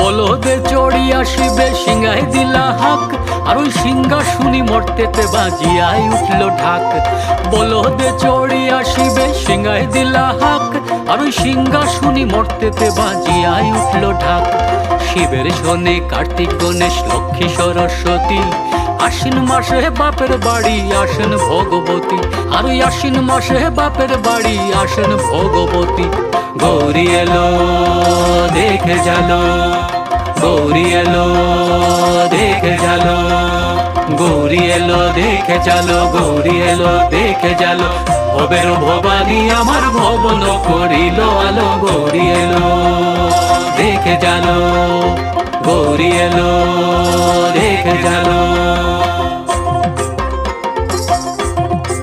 বলদে চড়ি আসিবে সিংহাই দিলা হাক। আর ওই সিংহা শুনি মরতেতে বাজিয়াই উঠল ঢাক। বলদে চড়ি আসিবে সিংহাই দিলা হাক। আর ওই সিংহা শুনি মরতেতে বাজিয়াই উঠল ঢাক। শিবের শোনে কার্তিক গণেশ, লক্ষ্মী সরস্বতী। আশ্বিন মাসে বাপের বাড়ি আসেন ভগবতী। আর আশ্বিন মাসে বাপের বাড়ি আসেন ভগবতী। গৌরী এলো দেখে জালো গৌরী এলো দেখে জালো গৌরী এলো দেখে জানো গৌরী এলো দেখে জানো ভবের ভবানী আমার ভবন করিল আলো গৌরী এলো দেখে জালো গৌরী এলো দেখে জালো